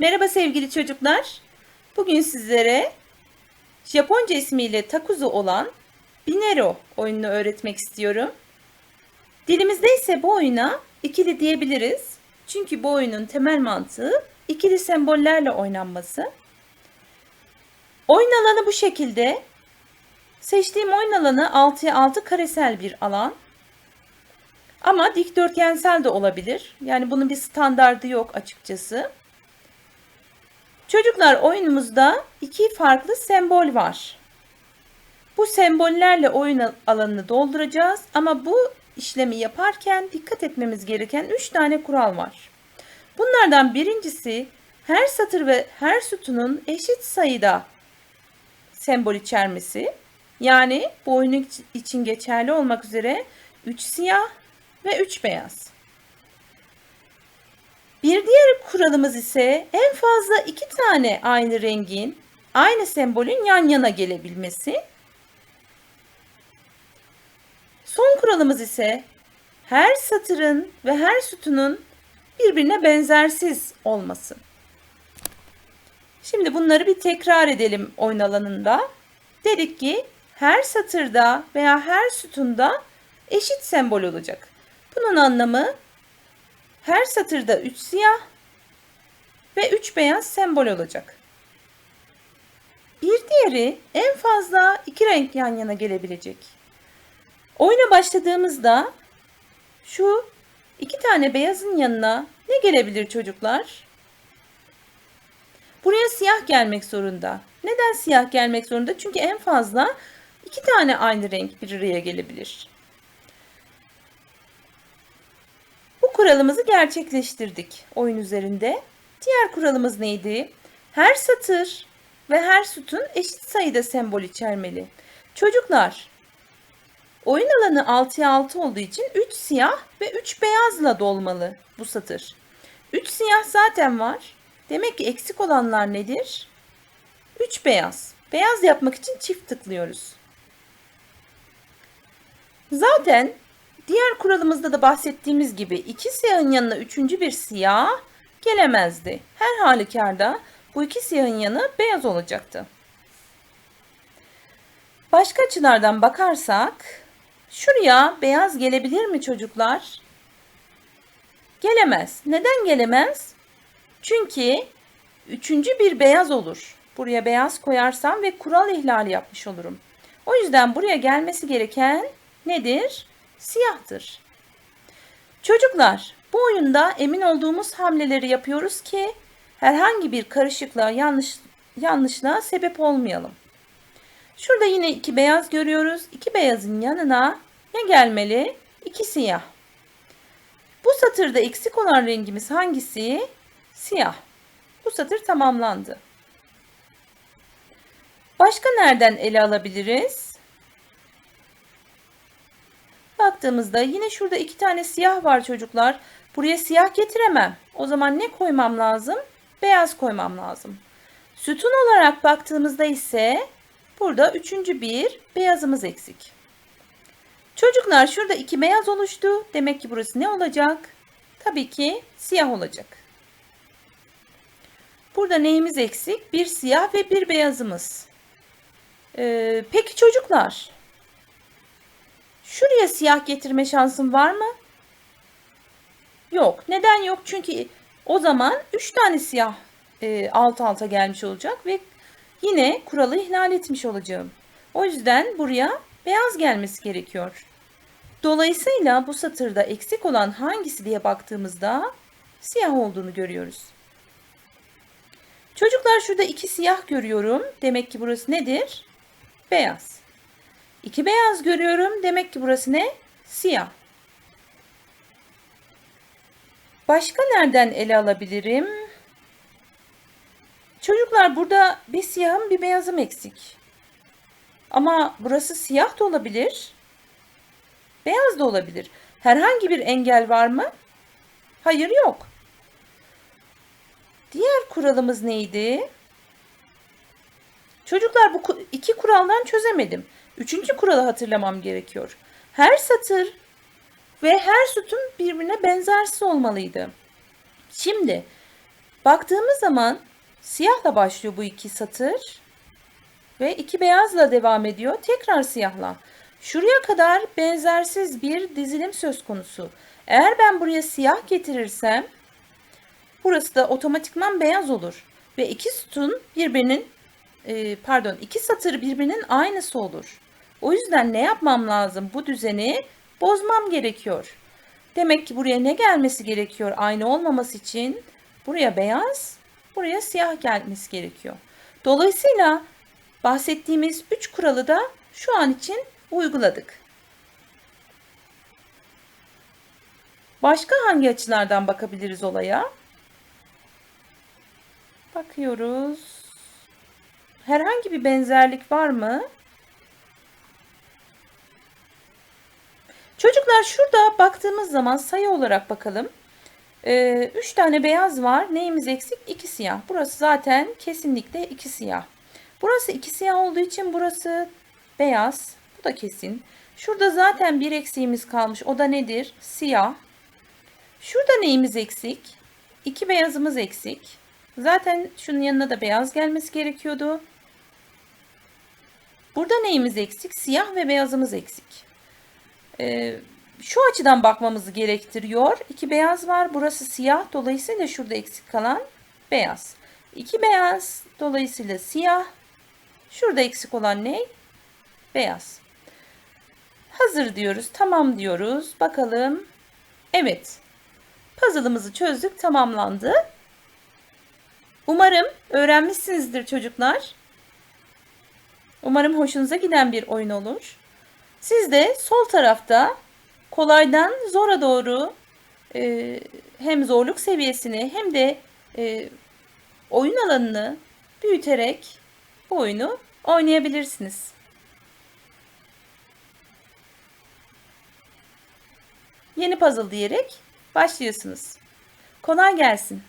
Merhaba sevgili çocuklar. Bugün sizlere Japonca ismiyle takuzu olan Binero oyununu öğretmek istiyorum. Dilimizde ise bu oyuna ikili diyebiliriz. Çünkü bu oyunun temel mantığı ikili sembollerle oynanması. Oyun alanı bu şekilde. Seçtiğim oyun alanı 6'ya 6 karesel bir alan. Ama dikdörtgensel de olabilir. Yani bunun bir standardı yok açıkçası. Çocuklar oyunumuzda iki farklı sembol var. Bu sembollerle oyun alanını dolduracağız ama bu işlemi yaparken dikkat etmemiz gereken 3 tane kural var. Bunlardan birincisi her satır ve her sütunun eşit sayıda sembol içermesi. Yani bu oyun için geçerli olmak üzere 3 siyah ve 3 beyaz. Bir diğer kuralımız ise en fazla iki tane aynı rengin, aynı sembolün yan yana gelebilmesi. Son kuralımız ise her satırın ve her sütunun birbirine benzersiz olması. Şimdi bunları bir tekrar edelim oyun alanında. Dedik ki her satırda veya her sütunda eşit sembol olacak. Bunun anlamı her satırda 3 siyah ve 3 beyaz sembol olacak. Bir diğeri en fazla iki renk yan yana gelebilecek. Oyuna başladığımızda şu iki tane beyazın yanına ne gelebilir çocuklar? Buraya siyah gelmek zorunda. Neden siyah gelmek zorunda? Çünkü en fazla iki tane aynı renk bir araya gelebilir. Bu kuralımızı gerçekleştirdik oyun üzerinde. Diğer kuralımız neydi? Her satır ve her sütun eşit sayıda sembol içermeli. Çocuklar, oyun alanı 6'ya 6 olduğu için 3 siyah ve 3 beyazla dolmalı bu satır. 3 siyah zaten var. Demek ki eksik olanlar nedir? 3 beyaz. Beyaz yapmak için çift tıklıyoruz. Zaten Diğer kuralımızda da bahsettiğimiz gibi iki siyahın yanına üçüncü bir siyah gelemezdi. Her halükarda bu iki siyahın yanı beyaz olacaktı. Başka açılardan bakarsak şuraya beyaz gelebilir mi çocuklar? Gelemez. Neden gelemez? Çünkü üçüncü bir beyaz olur. Buraya beyaz koyarsam ve kural ihlali yapmış olurum. O yüzden buraya gelmesi gereken nedir? Siyahtır. Çocuklar, bu oyunda emin olduğumuz hamleleri yapıyoruz ki herhangi bir karışıklığa, yanlış, yanlışlığa sebep olmayalım. Şurada yine iki beyaz görüyoruz. İki beyazın yanına ne gelmeli? İki siyah. Bu satırda eksik olan rengimiz hangisi? Siyah. Bu satır tamamlandı. Başka nereden ele alabiliriz? Baktığımızda yine şurada iki tane siyah var çocuklar. Buraya siyah getiremem. O zaman ne koymam lazım? Beyaz koymam lazım. Sütun olarak baktığımızda ise burada üçüncü bir beyazımız eksik. Çocuklar şurada iki beyaz oluştu. Demek ki burası ne olacak? Tabii ki siyah olacak. Burada neyimiz eksik? Bir siyah ve bir beyazımız. Ee, peki çocuklar Şuraya siyah getirme şansım var mı? Yok. Neden yok? Çünkü o zaman 3 tane siyah e, alt alta gelmiş olacak ve yine kuralı ihlal etmiş olacağım. O yüzden buraya beyaz gelmesi gerekiyor. Dolayısıyla bu satırda eksik olan hangisi diye baktığımızda siyah olduğunu görüyoruz. Çocuklar şurada iki siyah görüyorum. Demek ki burası nedir? Beyaz. İki beyaz görüyorum. Demek ki burası ne? Siyah. Başka nereden ele alabilirim? Çocuklar burada bir siyahım bir beyazım eksik. Ama burası siyah da olabilir. Beyaz da olabilir. Herhangi bir engel var mı? Hayır yok. Diğer kuralımız neydi? Çocuklar bu iki kuraldan çözemedim. Üçüncü kuralı hatırlamam gerekiyor. Her satır ve her sütun birbirine benzersiz olmalıydı. Şimdi Baktığımız zaman siyahla başlıyor bu iki satır ve iki beyazla devam ediyor. Tekrar siyahla. Şuraya kadar benzersiz bir dizilim söz konusu. Eğer ben buraya siyah getirirsem burası da otomatikman beyaz olur ve iki sütun birbirinin e, pardon iki satır birbirinin aynısı olur. O yüzden ne yapmam lazım? Bu düzeni bozmam gerekiyor. Demek ki buraya ne gelmesi gerekiyor aynı olmaması için? Buraya beyaz, buraya siyah gelmesi gerekiyor. Dolayısıyla bahsettiğimiz üç kuralı da şu an için uyguladık. Başka hangi açılardan bakabiliriz olaya? Bakıyoruz. Herhangi bir benzerlik var mı? Çocuklar şurada baktığımız zaman sayı olarak bakalım. 3 ee, üç tane beyaz var. Neyimiz eksik? 2 siyah. Burası zaten kesinlikle 2 siyah. Burası 2 siyah olduğu için burası beyaz. Bu da kesin. Şurada zaten bir eksiğimiz kalmış. O da nedir? Siyah. Şurada neyimiz eksik? 2 beyazımız eksik. Zaten şunun yanına da beyaz gelmesi gerekiyordu. Burada neyimiz eksik? Siyah ve beyazımız eksik. Ee, şu açıdan bakmamızı gerektiriyor. İki beyaz var. Burası siyah. Dolayısıyla şurada eksik kalan beyaz. İki beyaz. Dolayısıyla siyah. Şurada eksik olan ne? Beyaz. Hazır diyoruz. Tamam diyoruz. Bakalım. Evet. Puzzle'ımızı çözdük. Tamamlandı. Umarım öğrenmişsinizdir çocuklar. Umarım hoşunuza giden bir oyun olur. Siz de sol tarafta kolaydan zora doğru e, hem zorluk seviyesini hem de e, oyun alanını büyüterek bu oyunu oynayabilirsiniz. Yeni puzzle diyerek başlıyorsunuz. Kolay gelsin.